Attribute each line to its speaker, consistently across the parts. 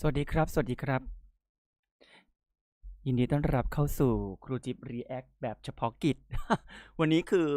Speaker 1: สวัสดีครับ สวัสดีครับ ยินดีต้อนรับเข้าสู่ครูจิบรีแอคแบบเฉพาะกิจ วันนี้คือ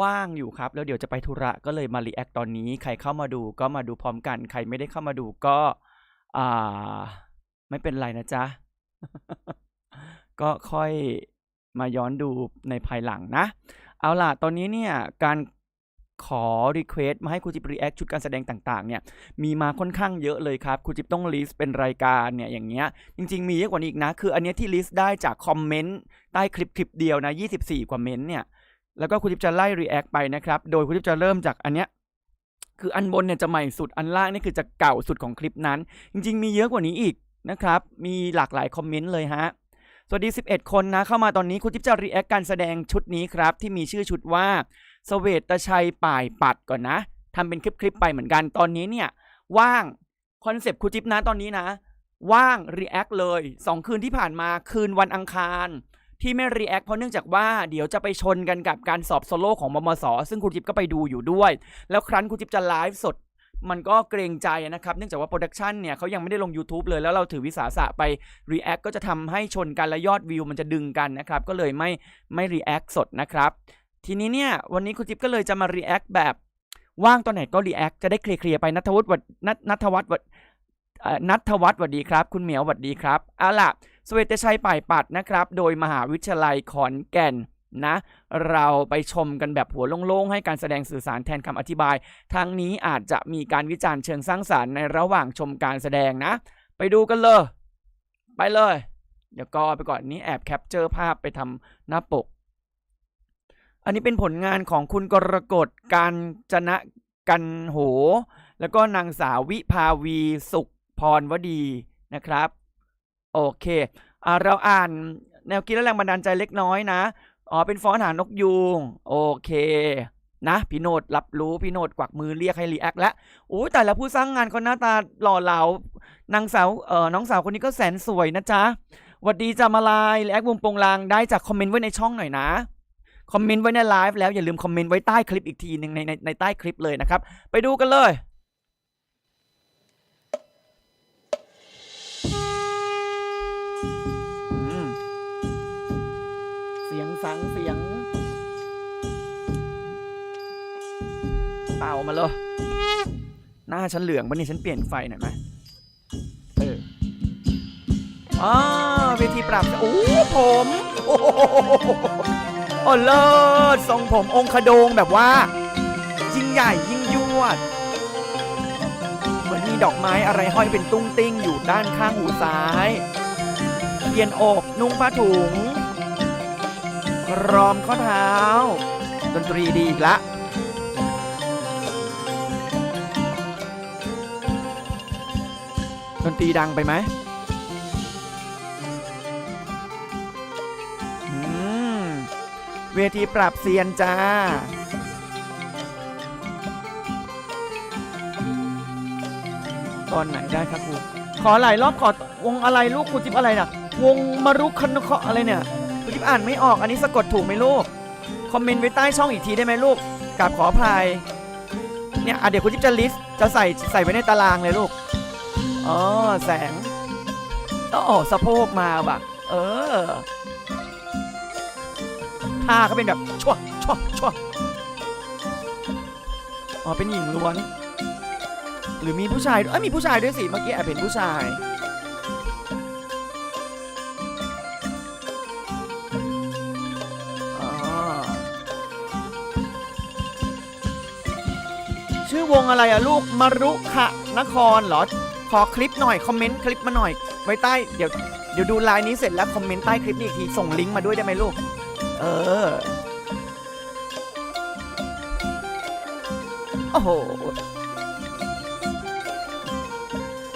Speaker 1: ว่างอยู่ครับ แล้วเดี๋ยวจะไปธุระก็เลยมารีแอคตอนนี้ ใครเข้ามาดูก็มาดูพร้อมกัน ใครไม่ได้เข้ามาดูก็อ่าไม่เป็นไรนะจ๊ะ ก็ค่อยมาย้อนดูในภายหลังนะ เอาล่ะ ตอนนี้เนี่ยการ ขอ Request มาให้ครูจิบ React ชุดการแสดงต่างๆเนี่ยมีมาค่อนข้างเยอะเลยครับครูจิบต้องลิสต์เป็นรายการเนี่ยอย่างเงี้ยจริง ๆ มีเยอะกว่านี้อีกนะ คืออันเนี้ยที่ลิสต์ได้จากคอมเมนต์ใต้คลิปคลิปเดียวนะ 24 กว่าเมนต์เนี่ยแล้วก็ครูจิบจะไล่ React ไปนะครับ โดยครูจิบจะเริ่มจากอันเนี้ยคืออันบนเนี่ยจะใหม่สุดอันล่างนี่คือจะเก่าสุดของคลิปนั้น จริง ๆ มีเยอะกว่านี้อีกนะครับมีหลากหลายคอมเมนต์เลยฮะสวัสดี 11 คนนะ เข้ามาตอนนี้ครูจิ๊บจะ react การแสดงชุดนี้ครับ ที่มีชื่อชุดว่า สเวตชัยป่ายปัดก่อนนะทำเป็นคลิปๆไปเหมือนกันตอนนี้เนี่ยว่างคอนเซปต์ครูจิ๊บนะตอนนี้นะ ว่าง react เลย 2 คืนที่ผ่านมาคืนวันอังคาร ที่ไม่ react เพราะเนื่องจากว่าเดี๋ยวจะไปชนกันกับการสอบโซโล่ของมมส ซึ่งครูจิ๊บก็ไปดูอยู่ด้วย แล้วครั้นครูจิ๊บจะไลฟ์สดมันก็เกรงใจนะครับ เนื่องจากว่าโปรดักชันเนี่ยเขายังไม่ได้ลง YouTube เลย แล้วเราถือวิสาสะไป React ก็จะทำให้ชนกันและยอดวิวมันจะดึงกันนะครับ ก็เลยไม่ไม่ React สดนะครับ ทีนี้เนี่ยวันนี้คุณจิ๊บก็เลยจะมา React แบบว่างตอนไหนก็ React จะได้เคลียร์ๆไปนัทวุฒิวัดนัทนัทวัฒน์วัดนัทวัฒน์สวัสดีครับ คุณเหมียวสวัสดีครับเอาล่ะสเวตชัยป่ายปัดนะครับ โดยมหาวิทยาลัยขอนแก่นนะ เราไปชมกันแบบหัวโล่งๆ ให้การแสดงสื่อสารแทนคำอธิบายทางนี้อาจจะมีการวิจารณ์เชิงสร้างสารรค์ในระหว่างชมการแสดงนะ ไปดูกันเลย ไปเลย เดี๋ยวก็ไปก่อนนี้แอบแคปเจอร์ภาพไปทำหน้าปก อันนี้เป็นผลงานของคุณกรกฎการจนะกันโห แล้วก็นางสาววิภาวีสุขพรวดีนะครับ โอเคอเราอ่านแนวคิดและแรงบันดาลใจเล็กน้อยนะ อ๋อ เป็นฟอนต์หางนกยูง โอเค นะ พี่โนดรับรู้ พี่โนดกวักมือเรียกให้รีแอคแล้วโอ้แต่ละผู้สร้างงานเขาหน้าตาหล่อเหลานางสาวเอ่อน้องสาวคนนี้ก็แสนสวยนะจ๊ะหวัดดีจามาลายรีแอควงโปงลางได้จากคอมเมนต์ไว้ในช่องหน่อยนะ คอมเมนต์ไว้ในไลฟ์แล้วอย่าลืมคอมเมนต์ไว้ใต้คลิปอีกทีหนึ่งในในในใต้คลิปเลยนะครับ ไปดูกันเลยอืมเสียงสังเสียง เป่ามาเลยหน้าฉันเหลืองวันนี้ฉันเปลี่ยนไฟหน่อยไหมเอออ๋อเวทีปรับโอ้ผมโอ้ โอ้เลิศทรงผมองคโดงแบบว่า ยิ่งใหญ่ยิ่งยวด เหมือนมีดอกไม้อะไรห้อยเป็นตุ้งติ้งอยู่ด้านข้างหูซ้ายเทียนอกนุ่งผ้าถุงรอมข้อเท้า ดนตรีดีอีกละดนตรีดังไปไหม เวทีปรับเซียนจ้า ตอนไหนได้ครับครูขอหลายรอบขอวงอะไรลูกครูจิ๊บอะไรน่ะวงมารุคันเคาะอะไรเนี่ยครูจิ๊บอ่านไม่ออกอันนี้สะกดถูกไหมลูก คอมเมนต์ไว้ใต้ช่องอีกทีได้ไหมลูกกราบขออภัยเนี่ยเดี๋ยวครูจิ๊บจะลิสต์จะใส่ใส่ไว้ในตารางเลยลูกอ๋อแสงอ๋อสะโพกมาว่ะ เออ ท่าเขาเป็นแบบชั่วชั่วชั่วอ๋อเป็นหญิงล้วน หรือมีผู้ชายเอ้ยมีผู้ชายด้วยสิเมื่อกี้แอบเห็นผู้ชายอ๋อชื่อวงอะไรอะลูกมารุขะนครเหรอ ขอคลิปหน่อย คอมเมนต์คลิปมาหน่อย ไว้ใต้ เดี๋ยว เดี๋ยวดูไลน์นี้เสร็จแล้ว คอมเมนต์ใต้คลิปนี้อีกที ส่งลิงก์มาด้วยได้ไหมลูก เออ โอ้โห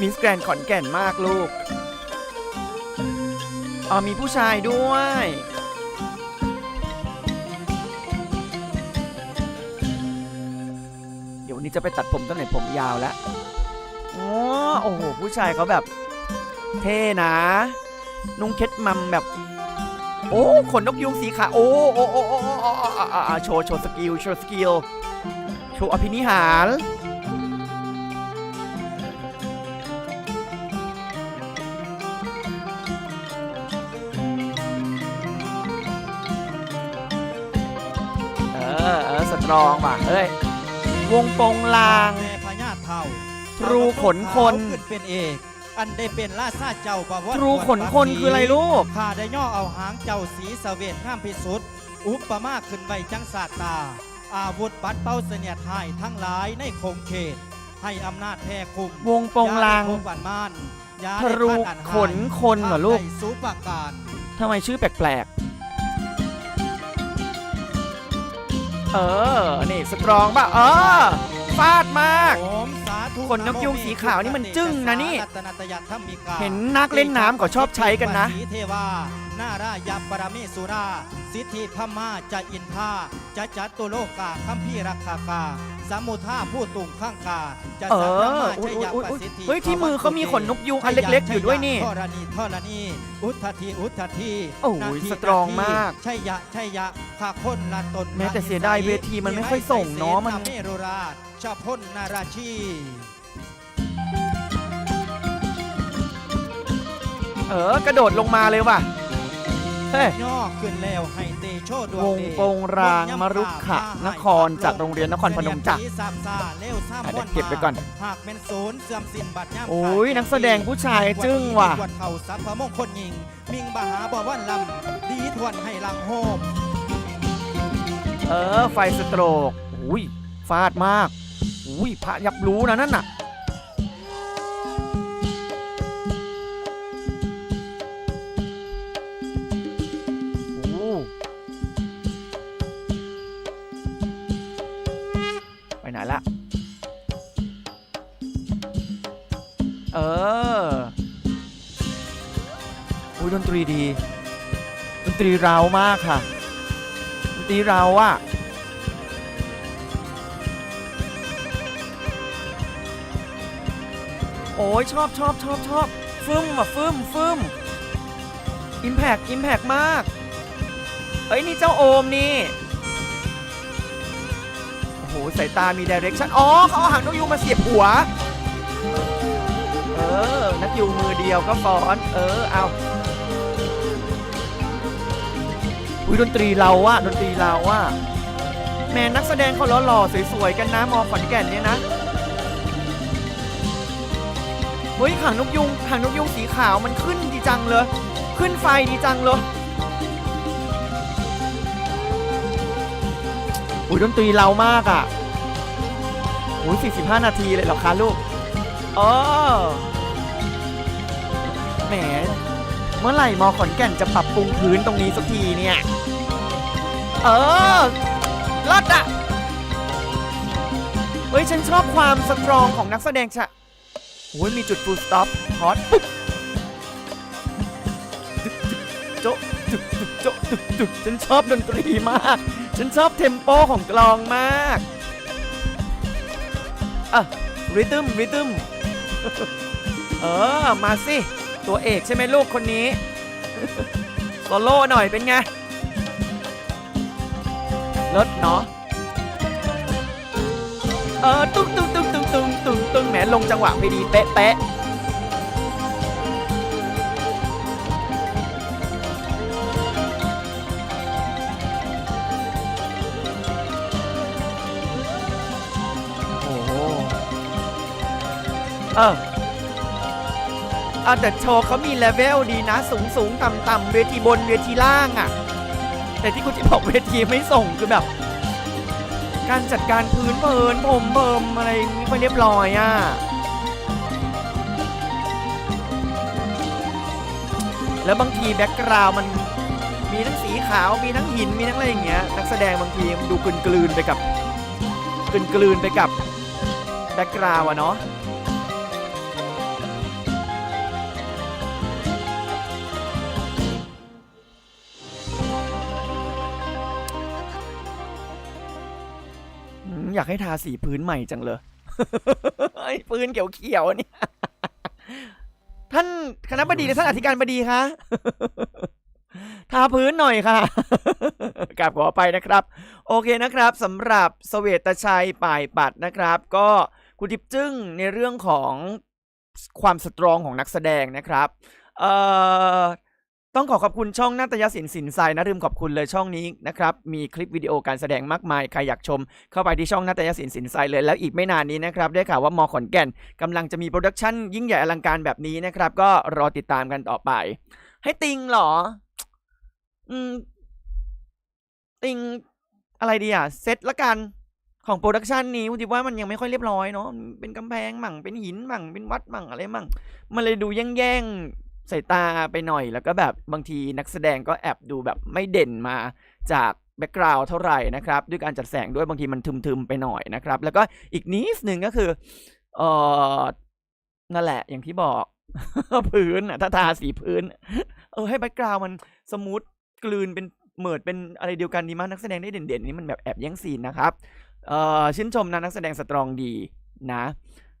Speaker 1: มิสแกรนขอนแก่นมากลูก อ๋อมีผู้ชายด้วย เดี๋ยววันนี้จะไปตัดผมตั้งแต่ผมยาวแล้วอ๋อโอ้โห ผู้ชายเขาแบบ เท่นะ นุ่งเค็ดมัมแบบ โอ้ขนนกยุงสีขาวโอ้โอ้โอ้โอ้โชว์โชว์สกิลโชว์สกิลโชว์อภินิหารเออเออสตรองว่ะเฮ้ยวงปงลาง
Speaker 2: แม่พญาเท่า
Speaker 1: ทรูขนคน
Speaker 2: เป็นเอก อันได้เป็นราชาเจ้าประวัติ
Speaker 1: ครูขนคนคืออะไรลูก
Speaker 2: ข้าได้ย่อเอาหางเจ้าสีสะเวทงามพิสุทธิ์อุปมาขึ้นไว้จังสาตา อาวุธบัดเป้าเสนียดหายทั้งหลายในคงเขต ให้อำนาจแพ่คุม
Speaker 1: วงโปงลาง
Speaker 2: ยได้พบบันมานยา
Speaker 1: ค
Speaker 2: ได้
Speaker 1: รู
Speaker 2: พาดอันหาย
Speaker 1: ขนคนเหรอลูก
Speaker 2: ข้าได้สุปการ
Speaker 1: ทำไมชื่อแปลกๆ เออ นี่สตรองป่ะ เออ ฟาดมาก
Speaker 2: โอมสาธุ
Speaker 1: ขนนกยุงสีขาวนี่มันจึ้งนะนี่
Speaker 2: รัตนตยัตถมิกา
Speaker 1: เห็นนักเล่นน้ำก็ชอบใช้กันนะ
Speaker 2: สีเทวานารายับปรมิสุรา สิทธิพม่าจะอินทาจะจัตตุโลกาคัมพีรักขากา สมุทาผู้ตุงข้างกา จะ
Speaker 1: เอ
Speaker 2: สัพพ
Speaker 1: อ
Speaker 2: มา
Speaker 1: อุ๊
Speaker 2: ช
Speaker 1: ย
Speaker 2: ย
Speaker 1: อุ๊ย
Speaker 2: ป
Speaker 1: อุ๊ย
Speaker 2: สิทธิ
Speaker 1: เฮ้ยที่มือเขามีขนนกยุงอันเล็กๆอยู่ด้วยนี่
Speaker 2: ธรณีธรณีอุทธีอุทธี
Speaker 1: โอ้ย
Speaker 2: นาที
Speaker 1: สตรอง
Speaker 2: นาที
Speaker 1: มาก
Speaker 2: ชัยยะชัยยะข้าคนละตน
Speaker 1: แม้แต่
Speaker 2: ละ
Speaker 1: เสียดายเวทีมันไม่ค่อยส่งเนาะมัน
Speaker 2: เมรุราชชาพ้นนาราชี
Speaker 1: เออกระโดดลงมาเลยว่ะ เฮ้ย
Speaker 2: ย่อขึ้นแล้วให้เตโชดวง
Speaker 1: วง
Speaker 2: เดช
Speaker 1: โปงรางมรุขะนครจากโรงเรียนนครพนมจ้ะ
Speaker 2: เสยสามซาเลี้ยวซ้ำ
Speaker 1: อะ
Speaker 2: ม่วน
Speaker 1: เดี๋ยวเก็บไว้ก่อน
Speaker 2: หากเป็นศูนย์เสื่อมสิ้นบัตรย่ำ
Speaker 1: โอ้ยนักแสดงผู้ชายจึ้งว่ะ
Speaker 2: ดีทวนเข่าสัพพมงคลยิง มิงบาหาบ่วันลำดีทวนให้ลังโฮม
Speaker 1: เออ ไฟสโตรกอุ้ยฟาดมาก อุ้ยพระยับรู้นะนั่นน่ะ ดนตรีดนตรีราวมากค่ะดนตรีเราวอะโอ้ยชอบชอบชอบชอบฟึ่มอะฟึ่มฟึ่มอิมแพกอิมแพกมาก เอ้ย นี่เจ้าโอมนี่ โอ้โหสายตามีดิเรกชันอ๋อเขาเอาหางนกยูงมาเสียบหัว เออ นักยูงมือเดียวก็ฟอน เออ เอา อุ้ยดนตรีเราอะดนตรีเราอะแม่นักแสดงเขาหล่อๆสวยๆกันนะมอขอนแก่นเนี่ยนะเฮ้ยขังนกยุงขังนกยุงสีขาวมันขึ้นดีจังเลย ขึ้นไฟดีจังเลยอุ้ยดนตรีเรามากอะอุ้ย45 นาทีเลยเหรอคะลูกเออแหม มื่อไหร่มอขอนแก่นจะปรับปรุงพื้นตรงนี้สักทีเนี่ย เออรอดอะเฮ้ย ฉันชอบความสตรองของนักแสดงชะโอ้ยมีจุดฟูลสต็อปฮอตปุ๊บจึ๊กจึ๊กโจ๊ะจึ๊กจึ๊กโจ๊ะจึ๊กจึ๊กฉันชอบดนตรีมาก ฉันชอบเทมโปของกลองมากอะริทึมริทึมเออ มาสิ ตัวเอกใช่ไหมลูกคนนี้โซโล่หน่อยเป็นไงลดเนาะเออตุ้งตุ้งตุ้งตุ้งตุ้งตุ้งตุ้งแหมลงจังหวะพอดีเป๊ะเป๊ะโอ้เออ อะแต่โชว์เขามีเลเวลดีนะ สูงสูงต่ำต่ำเวทีบนเวทีล่างอะ่ะ แต่ที่คุณที่บอกเวทีไม่ส่งคือแบบ การจัดการพื้นเพลินผมเบิมอะไรไม่ค่อยเรียบร้อยอะ่ะแล้วบางทีแบ็กกราวมันมีทั้งสีขาวมีทั้งหินมีทั้งอะไรอย่างเงี้ยนักแสดงบางทีมันดูกลืนกลืนๆไปกับกลืนกลืนๆไปกับแบ็กกราวอะเนาะ อืมอยากให้ทาสีพื้นใหม่จังเลยไอ้พื้นเขียวๆเนี่ยท่านคณะบดีและท่านอธิการบดีคะทาพื้นหน่อยค่ะกราบขอไปนะครับ โอเคนะครับสำหรับสเวตชัยป่ายปัดนะครับ ก็คุณทิพย์จึ้งในเรื่องของความสตรองของนักแสดงนะครับ เอ่อ ต้องขอขอบคุณช่องนาตยศิลป์สินทรายนะลืมขอบคุณเลยช่องนี้นะครับ มีคลิปวิดีโอการแสดงมากมาย ใครอยากชม เข้าไปที่ช่องนาตยศิลป์สินทรายเลย แล้วอีกไม่นานนี้นะครับ ได้ข่าวว่ามอขอนแก่นกำลังจะมีโปรดักชั่นยิ่งใหญ่อลังการแบบนี้นะครับ ก็รอติดตามกันต่อไป ให้ติงเหรอ อืม ติงอะไรดีอะ เซตละกันของโปรดักชันนี้คุณว่ามันยังไม่ค่อยเรียบร้อยเนาะเป็นกำแพงมั่งเป็นหินมั่งเป็นวัดมั่งอะไรมั่ง มันเลยดูแย่ง สายตาไปหน่อยแล้วก็แบบบางทีนักแสดงก็แอบดูแบบไม่เด่นมาจากแบ็กกราวด์เท่าไหร่นะครับ ด้วยการจัดแสงด้วยบางทีมันทึมๆไปหน่อยนะครับ แล้วก็อีกนิดหนึ่งก็คือเออนั่นแหละอย่างที่บอก พื้นอะถ้าทาสีพื้น เออให้แบ็กกราวด์มันสมูทกลืนเป็นเหมือดเป็นอะไรเดียวกันดีมากนักแสดงได้เด่นๆนี่มันแบบแอบแย่งซีนนะครับเออชื่นชมนะนักแสดงสตรองดีนะ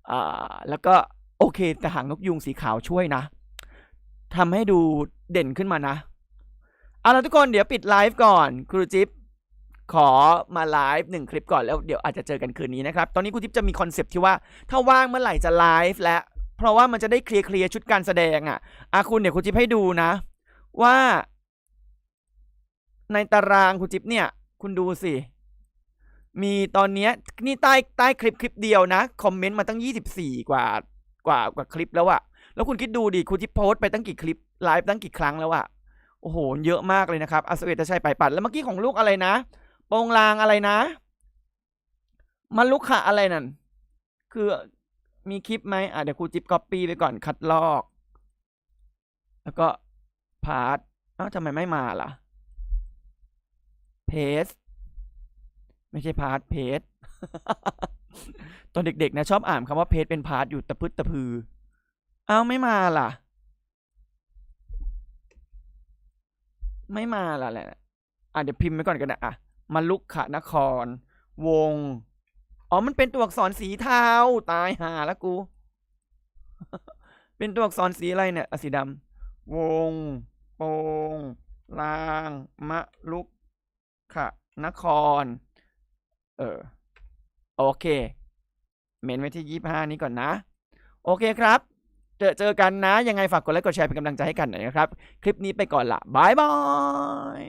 Speaker 1: เอ่อแล้วก็โอเคแต่หางนกยุงสีขาวช่วยนะ ทำให้ดูเด่นขึ้นมานะ เอาละทุกคนเดี๋ยวปิดไลฟ์ก่อน ครูจิ๊บขอมาไลฟ์หนึ่งคลิปก่อนแล้วเดี๋ยวอาจจะเจอกันคืนนี้นะครับ ตอนนี้ครูจิ๊บจะมีคอนเซปต์ที่ว่า ถ้าว่างเมื่อไหร่จะไลฟ์และ เพราะว่ามันจะได้เคลียร์เคลียร์ชุดการแสดงอะอาคุณเดี๋ยวครูจิ๊บให้ดูนะ ว่า ในตารางครูจิ๊บเนี่ย คุณดูสิมีตอนนี้นี่ใต้ใต้คลิปคลิปเดียวนะ คอมเมนต์มาตั้ง 24 กว่ากว่ากว่าคลิปแล้วอะ แล้วคุณคิดดูดิคุณที่โพสต์ไปตั้งกี่คลิปไลฟ์ตั้งกี่ครั้งแล้วอะโอ้โห เยอะมากเลยนะครับอสเวตชัยไปปัดแล้วเมื่อกี้ของลูกอะไรนะโปงลางอะไรนะมันลุกขะอะไรนั่น คือมีคลิปไหมอะเดี๋ยวครูจิ๊บก๊อปปี้ไปก่อนคัดลอก แล้วก็พาร์ทอ้าวทำไมไม่มาล่ะเพสไม่ใช่พาร์ทเพจตอนเด็กๆนะชอบอ่านคำว่าเพจเป็นพาร์ทอยู่ตะพึดตะพือ เอ้าไม่มาล่ะ ไม่มาล่ะแหละอะเดี๋ยวพิมพ์ไว้ก่อนกันนะอะมาลุกขนคร วง อ๋อมันเป็นตัวอักษรสีเทาตายห่าแล้วกู เป็นตัวอักษรสีอะไรเนี่ยอสีดำวงโปงลางมะลุกขะนคร เออ โอเค เมนไว้ที่ยี่ห้านี้ก่อนนะ โอเคครับ เจอกันนะ ยังไงฝากกดไลค์กดแชร์เป็นกำลังใจให้กันหน่อยนะครับ คลิปนี้ไปก่อนละบายบาย